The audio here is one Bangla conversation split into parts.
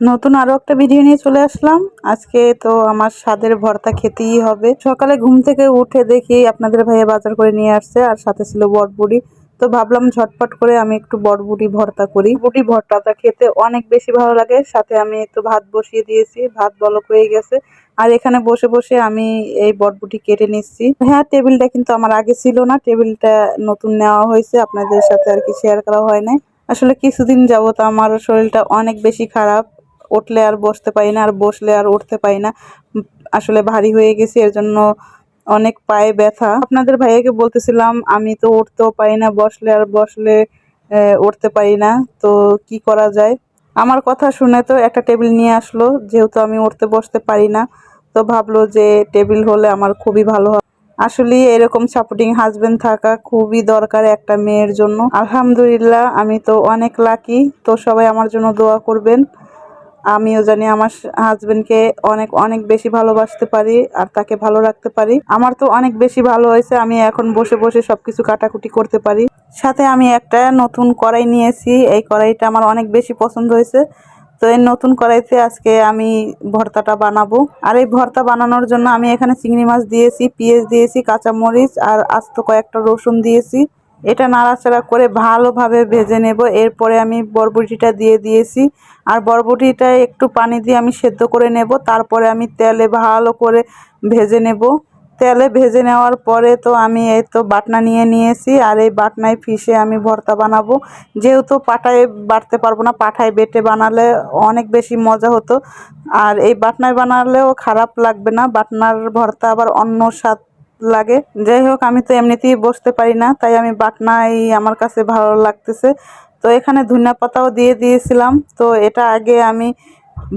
নতুন আরও একটা ভিডিও নিয়ে চলে আসলাম। আজকে তো আমার স্বাদের ভর্তা খেতেই হবে। সকালে ঘুম থেকে উঠে দেখি আপনাদের ভাইয়া বাজার করে নিয়ে আসছে, আর সাথে ছিল বটবুড়ি তো ভাবলাম ঝটপট করে আমি একটু বটবুটি ভর্তা করি। বুটি ভর্তাটা খেতে অনেক বেশি ভালো লাগে। সাথে আমি একটু ভাত বসিয়ে দিয়েছি, ভাত বলক হয়ে গেছে। আর এখানে বসে বসে আমি এই বটবুটি কেটে নিচ্ছি। হ্যাঁ টেবিলটা কিন্তু আমার আগে ছিল না। টেবিলটা নতুন নেওয়া হয়েছে। আপনাদের সাথে আর কি শেয়ার করা হয় নাই। আসলে কিছুদিন যাবত আমার শরীরটা অনেক বেশি খারাপ। উঠলে আর বসতে পারি না, আর বসলে আর উঠতে পারি না। আসলে ভারী হয়ে গেছি, এর জন্য অনেক পায়ে ব্যথা। আপনাদের ভাইয়াকে বলতেছিলাম, আমি তো উঠতেও পারি না, বসলে আর বসলে উঠতে পারি না। তো কি করা যায়? আমার কথা শুনে তো একটা টেবিল নিয়ে আসলো, যেহেতু আমি উঠতে বসতে পারি না, তো ভাবলো যে টেবিল হলে আমার খুবই ভালো হয়। আসলে এরকম সাপোর্টিং হাজবেন্ড থাকা খুবই দরকার একটা মেয়ের জন্য। আলহামদুলিল্লাহ, আমি তো অনেক লাকি তো সবাই আমার জন্য দোয়া করবেন। আমিও জানি আমার হাজবেন্ডকে অনেক অনেক বেশি ভালোবাসতে পারি আর তাকে ভালো রাখতে পারি। আমার তো অনেক বেশি ভালো হয়েছে, আমি এখন বসে বসে সবকিছু কাটাকুটি করতে পারি। সাথে আমি একটা নতুন কড়াই নিয়েছি, এই কড়াইটা আমার অনেক বেশি পছন্দ হয়েছে। তো এই নতুন কড়াইতে আজকে আমি ভর্তাটা বানাবো। আর এই ভর্তা বানানোর জন্য আমি এখানে চিংড়ি মাছ দিয়েছি, পেঁয়াজ দিয়েছি, কাঁচামরিচ আর আস্ত কয়েকটা রসুন দিয়েছি। এটা নাড়াচাড়া করে ভালোভাবে ভেজে নেব। এরপরে আমি বরবটিটা দিয়ে দিয়েছি। আর বরবটিটা একটু পানি দিয়ে আমি সেদ্ধ করে নেব। তারপরে আমি তেলে ভালো করে ভেজে নেব। তেলে ভেজে নেওয়ার পরে তো আমি এই তো বাটনা নিয়ে নিয়েছি। আর এই বাটনায় ফিশে আমি ভর্তা বানাবো। যেহেতু পাটায় বাটতে পারব না, পাঠায় বেটে বানালে অনেক বেশি মজা হতো। আর এই বাটনায় বানালেও খারাপ লাগবে না। বাটনার ভর্তা আবার অন্য স্বাদ লাগে। যাই হোক আমি তো এমনিতেই বসতে পারি না, তাই আমি বাটনাই আমার কাছে ভালো লাগতেছে। তো এখানে ধনিয়া পাতাও দিয়ে দিয়েছিলাম। তো এটা আগে আমি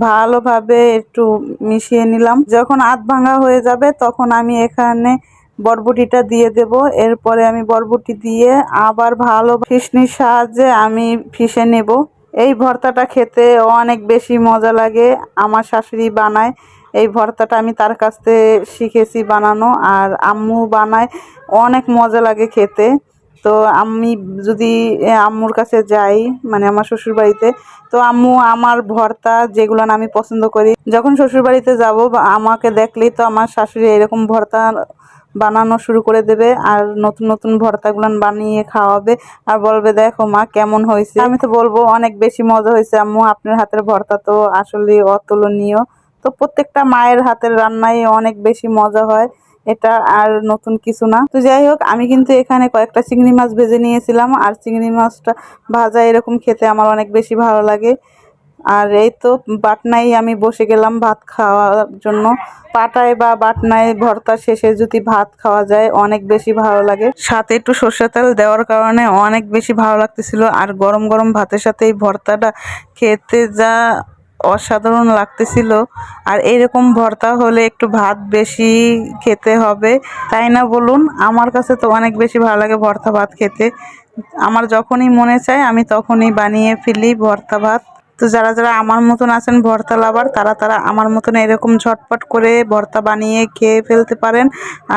ভালোভাবে একটু মিশিয়ে নিলাম। যখন আধ ভাঙা হয়ে যাবে, তখন আমি এখানে বরবটিটা দিয়ে দেব। এরপরে আমি বরবটি দিয়ে আবার ভালো ফিসনির সাহায্যে আমি ফিসে নেব। এই ভর্তাটা খেতে অনেক বেশি মজা লাগে। আমার শাশুড়ি বানায়। এই ভর্তাটা আমি তার কাছ থেকে শিখেছি বানানো, আর আম্মু বানায় অনেক মজা লাগে খেতে। তো আমি যদি আম্মুর কাছে যাই মানে আমার শ্বশুরবাড়িতে, তো আম্মু আমার ভর্তা যেগুলো আমি পছন্দ করি, যখন শ্বশুরবাড়িতে যাব আমাকে দেখলেই তো আমার শাশুড়ি এরকম ভর্তা বানানো শুরু করে দেবে, আর নতুন নতুন ভর্তাগুলো বানিয়ে খাওয়াবে, আর বলবে, দেখো মা, কেমন হয়েছে? আমি তো বলব, অনেক বেশি মজা হয়েছে আম্মু, আপনার হাতের ভর্তা তো আসলে অতুলনীয়। তো প্রত্যেকটা মায়ের হাতের রান্নাই অনেক বেশি মজা হয়, এটা আর নতুন কিছু না। তো যাই হোক, আমি কিন্তু এখানে কয়েকটা চিংড়ি মাছ ভেজে নিয়েছিলাম, আর চিংড়ি মাছটা ভাজা এরকম খেতে আমার অনেক বেশি ভালো লাগে। আর এই তো বাটনায় আমি বসে গেলাম ভাত খাওয়ার জন্য। পাটায় বা বাটনায় ভর্তা শেষে যদি ভাত খাওয়া যায়, অনেক বেশি ভালো লাগে। সাথে একটু সর্ষে তেল দেওয়ার কারণে অনেক বেশি ভালো লাগতেছিল, আর গরম গরম ভাতের সাথে এই ভর্তাটা খেতে যা অসাধারণ লাগতেছিল। আর এরকম ভর্তা হলে একটু ভাত বেশি খেতে হবে। তাই না বলুন? আমার কাছে তো অনেক বেশি ভালো লাগে ভর্তা ভাত খেতে। আমার যখনই মনে চায়, আমি তখনই বানিয়ে ফেলি ভর্তা ভাত। তো যারা যারা আমার মতন আছেন ভর্তা লাভার, তারা তারা আমার মতন এরকম ঝটপট করে ভর্তা বানিয়ে খেয়ে ফেলতে পারেন।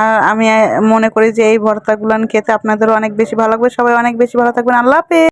আর আমি মনে করি যে এই ভর্তাগুলান খেতে আপনাদেরও অনেক বেশি ভালো লাগবে। সবাই অনেক বেশি ভালো থাকবেন। আল্লাহ হাফেজ!